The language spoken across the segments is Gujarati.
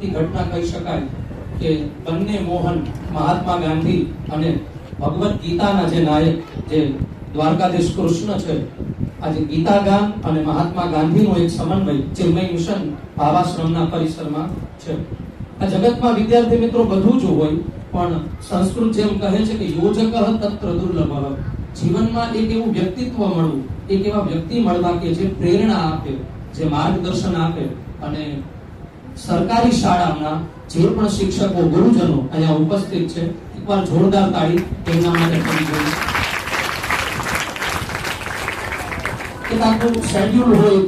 પડતી ઘટના કહી શકાય કે બંને મોહન, મહાત્મા ગાંધી અને ભગવદ્ ગીતાના જે નાયક, જે દ્વારકાધીશ કૃષ્ણ છે, આજે ગીતા ગામ અને મહાત્મા ગાંધીનો એક સમન્વય ચિન્મય મિશન ભાવાશ્રમના પરિસરમાં છે. આ જગતમાં વિદ્યાર્થી મિત્રો બધું જ હોય, પણ સંસ્કૃત જેમ કહે છે કે યોજક તત્ર દુર્લભ. જીવનમાં એક એવું વ્યક્તિત્વ મળવું, એક એવા વ્યક્તિ મળવા કે જે પ્રેરણા આપે, જે માર્ગદર્શન આપે અને સરકારી શાળાના જે પણ શિક્ષકો, ગુરુજનો અહીંયા ઉપસ્થિત છે, એકવાર જોરદાર તાળી તેમના માટે કરી જોઈએ. એક આખું શેડ્યુલ હોય,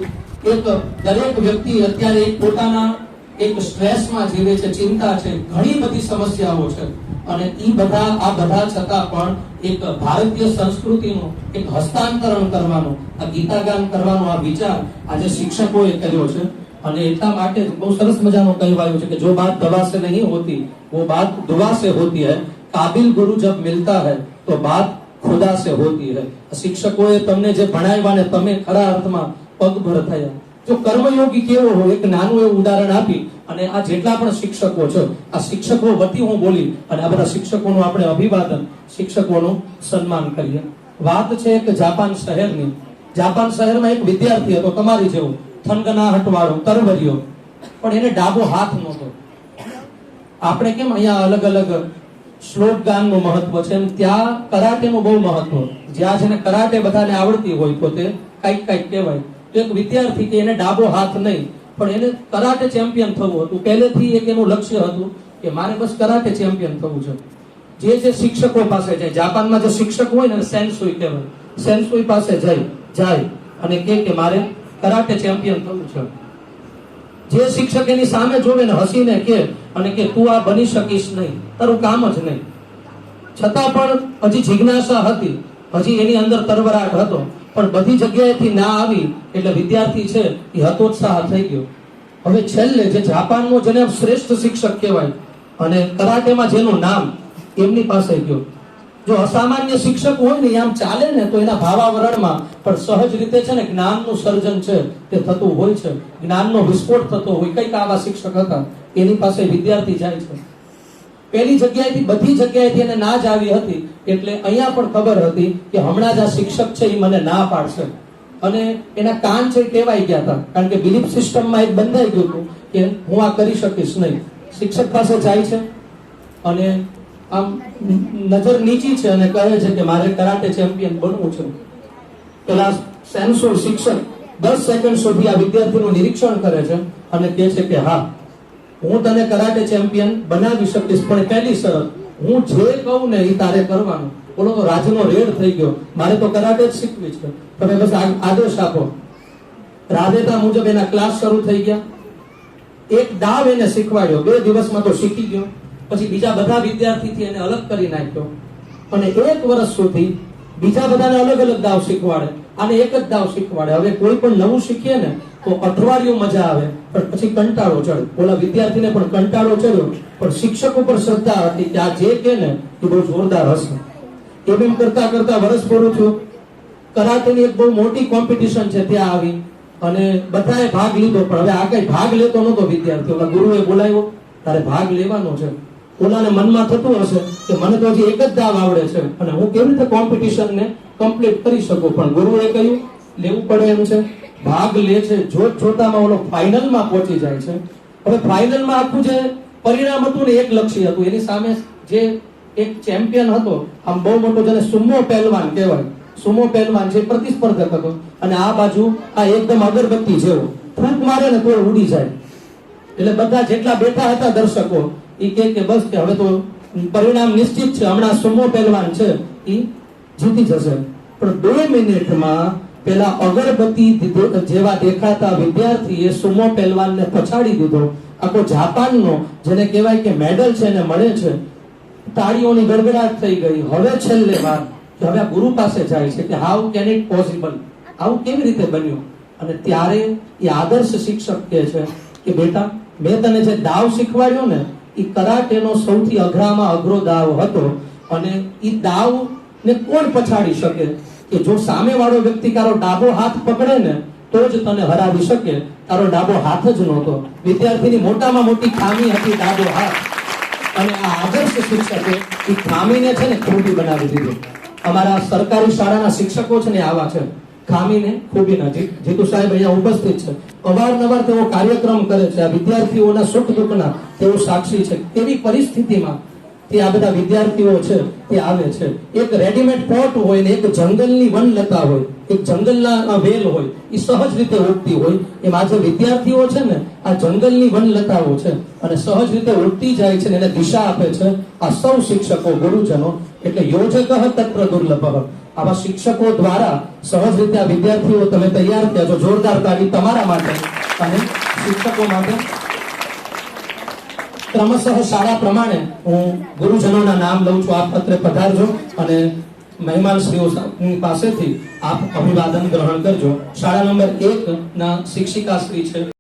એક દરેક વ્યક્તિ અત્યારે પોતાના એક સ્ટ્રેસમાં જીવે છે, ચિંતા છે, ઘણી બધી સમસ્યાઓ છે. અને એ બધા, આ બધા છતાં પણ એક ભારતીય સંસ્કૃતિનું એક હસ્તાંતરણ કરવાનો, આ ગીતાગાન કરવાનો આ વિચાર આજે શિક્ષકોએ કર્યો છે. અને એટલા માટે બહુ સરસ મજાનો કહેવાયું છે કે જો બાત દવા સે નહીં હોતી, વો બાત દુઆ સે હોતી હૈ. કાબિલ ગુરુ જબ મિલતા હૈ, તો બાત ખુદા સે હોતી હૈ. શિક્ષકોએ તમને જે ભણાવ્યા ને તમે ખરા અર્થમાં પગભર થયા. જો કર્મયોગી કેવો હોય, એક નાનું એવું ઉદાહરણ આપી અને આ જેટલા પણ શિક્ષકો છે, આ શિક્ષકો વતી હું બોલી અને આ બધા શિક્ષકોનું આપણે અભિવાદન, શિક્ષકોનું સન્માન કરીએ. વાત છે એક જાપાન શહેરની. જાપાન શહેરમાં એક વિદ્યાર્થી હતો, તમારી જેવું. થનગનાહટ વાળો તરવરિયો પણ એને ડાબો હાથ નહોતો. આપણે કેમ અહીંયા અલગ અલગ શ્લોક ગાનનું મહત્વ છે એમ ત્યાં કરાટેનું બહુ મહત્વ. જ્યાં છે ને કરાટે બધાને આવડતી હોય તો તે કંઈક કંઈક કહેવાય. તો એક વિદ્યાર્થી કે એને ડાબો હાથ નહીં, પણ એને કરાટે ચેમ્પિયન થવું હતું. પહેલેથી એક એનું લક્ષ્ય હતું કે મારે બસ કરાટે ચેમ્પિયન થવું છે. જે જે શિક્ષકો પાસે જાય, જાપાનમાં જે શિક્ષક હોય ને, સેન્સુઈ કહેવાય. સેન્સુઈ પાસે જાય જાય. અને કે કે મારે કરાટે ચેમ્પિયન થવું છે. જે શિક્ષક એની સામે જોવે ને હસીને કે અને કે તું આ બની શકીશ નહીં. તારું કામ જ નહીં. છતાં પણ હજી જિજ્ઞાસા હતી. હજી એની અંદર તરવરાટ હતો. પણ બધી જગ્યાએથી ના આવી એટલે વિદ્યાર્થી છે એ હતોત્સાહ થઈ ગયો. હવે છેલ્લે જે જાપાનનો જેને શ્રેષ્ઠ શિક્ષક કહેવાય અને કરાટેમાં જેનું નામ એમની પાસે ગયો. જો અસામાન્ય શિક્ષક હોય ને આમ ચાલે ને, તો એના ભાવાવરણમાં પણ સહજ રીતે છે ને જ્ઞાનનું સર્જન છે, તે થતું હોય છે. જ્ઞાનનો વિસ્ફોટ થતો હોય, કંઈક આવા શિક્ષક હતા, એની પાસે વિદ્યાર્થી જાય છે. પેલી જગ્યાએથી બધી જગ્યાએથી એને ના જ આવી હતી, એટલે અહીંયા પણ ખબર હતી કે હમણાં જ આ શિક્ષક છે એ મને ના પાડશે. અને એના કાન છે ટેવાઈ ગયા હતા, કારણ કે બિલીફ સિસ્ટમમાં એક બંધાઈ ગયું હતું કે હું આ કરી શકીશ નહીં. શિક્ષક પાસે જાય છે અને આમ નજર નીચી છે અને કહે છે કે મારે કરાટે ચેમ્પિયન બનવું છે. પેલા સેન્સો શિક્ષક દસ સેકન્ડ સુધી આ વિદ્યાર્થીનું નિરીક્ષણ કરે છે અને કહે છે કે હા, હું તને કરાટે ચેમ્પિયન બનાવી શકીશ, પણ પહેલી શરત, હું જે કહું ને એ તારે કરવાનું. બોલો તો રાજનો રેડ થઈ ગયો. મારે તો કરાટે જ શીખવી છે. તમે બસ આદેશ આપો. રાધેતા મુજબ એના ક્લાસ શરૂ થઈ ગયા. એક દાવ એને શીખવાડ્યો. બે દિવસમાં તો શીખી ગયો. પછી બીજા બધા વિદ્યાર્થીથી એને અલગ કરી નાખ્યો. અને એક વર્ષ સુધી બીજા બધાને અલગ અલગ દાવ શીખવાડે. અને એક જ દાવ શીખવાડે. હવે કોઈ પણ નવું શીખીએ ને, તો અઠવાડિયું મજા આવે. પણ પછી કંટાળો ચડ્યો ઓલા વિદ્યાર્થીને પણ કંટાળો ચડ્યો. પણ શિક્ષક ઉપર શ્રદ્ધા હતી કે આ જે કે ને, એ બહુ જોરદાર હશે. એમ એમ કરતા કરતા વર્ષ પૂરું થયું. કરાટેની એક બહુ મોટી કોમ્પિટિશન છે, ત્યાં આવી. અને બધાએ ભાગ લીધો. પણ હવે આ કઈ ભાગ લેતો નતો વિદ્યાર્થી. ઓલા ગુરુએ બોલાવ્યો, તારે ભાગ લેવાનો છે. ઓલાને મનમાં થતું હશે કે મને તો હજી એક જ દાવ આવડે છે. અને હું કેવી રીતે કોમ્પિટિશનને કમ્પ્લીટ કરી શકું? પણ ગુરુએ કહ્યું, લેવું પડે એમ છે. ભાગ લે છે. જોત જોતામાં ઓલો ફાઇનલમાં પહોંચી જાય છે. હવે ફાઇનલમાં આખું જે પરિણામ હતું ને એક લક્ષ્ય હતું. એની સામે જે એક ચેમ્પિયન હતો, આમ બહુ મોટો જેને સુમો પહેલવાન કહેવાય. સુમો પહેલવાન જે પ્રતિસ્પર્ધક હતો. અને આ બાજુ આ એકદમ અગરબત્તી જેવો. ફૂંક મારે ને તો ઉડી જાય. એટલે બધા જેટલા બેઠા હતા દર્શકો એ કે કે બસ કે હવે તો પરિણામ નિશ્ચિત છે, હમણાં સુમો પહેલવાન છે એ જીતી જશે. પણ બે મિનિટમાં પેલા અગરબત્તી જેવા દેખાતા વિદ્યાર્થીએ સુમો પહેલવાનને પછાડી દીધો. આખો જાપાનનો, જેને કહેવાય કે મેડલ છે એને મળે છે, તાળીઓની ગડગડાટ થઈ ગઈ. હવે છેલ્લે વાર કે હવે ગુરુ પાસે જાય છે કે હાઉ કેન ઇટ પોસિબલ? આવું કેવી રીતે બન્યું? અને ત્યારે એ આદર્શ શિક્ષક કહે છે કે બેટા, મેં તને જે દાવ શીખવાડ્યો ને એ કરાટેનો સૌથી અઘરામાં અઘરો દાવ હતો અને એ દાવ ને કોણ પછાડી શકે? કે જો સામેવાળો વ્યક્તિ કારો ડાબો હાથ પકડે ને, તો જ તને હરાવી શકે. તારો ડાબો હાથ જ નહોતો. વિદ્યાર્થીની મોટામાં મોટી ખામી હતી ડાબો હાથ. અને આ આદર્શ શિક્ષકે એ ખામીને છે ને ખોટી બનાવી દીધી. અમારા સરકારી શાળાના શિક્ષકો છે ને આવા છે. ખામીને ખૂબી નથી જીતુ સાહેબ અહીંયા ઉપસ્થિત છે. અવારનવાર તેઓ કાર્યક્રમ કરે છે. આ વિદ્યાર્થીઓના સુખ દુઃખના તેઓ સાક્ષી છે. તેવી પરિસ્થિતિમાં તે આ બધા વિદ્યાર્થીઓ છે તે આવે છે. એક રેડીમેડ પોટ હોય ને એક જંગલની વનલતા હોય, એક જંગલના વેલ હોય, એ સહજ રીતે ઉગતી હોય. એમ આજે વિદ્યાર્થીઓ છે ને આ જંગલની વનલતાઓ છે અને સહજ રીતે ઉગતી જાય છે ને એને દિશા આપે છે. આ સૌ શિક્ષકો, ગુરુજનો, એટલે યોજક તત્ર દુર્લભ આવા શિક્ષકો દ્વારા સહજ રીતે આ વિદ્યાર્થીઓ તમે તૈયાર થયા છો, જોરદાર તાળી તમારા માટે અને શિક્ષકો માટે. ક્રમશઃ શાળા પ્રમાણે હું ગુરુજનોના નામ લઉં છું આપ પત્રે પધારજો અને મહેમાન શ્રીઓ પાસેથી આપ અભિવાદન ગ્રહણ કરજો. શાળા નંબર એક ના શિક્ષિકા શ્રી છે.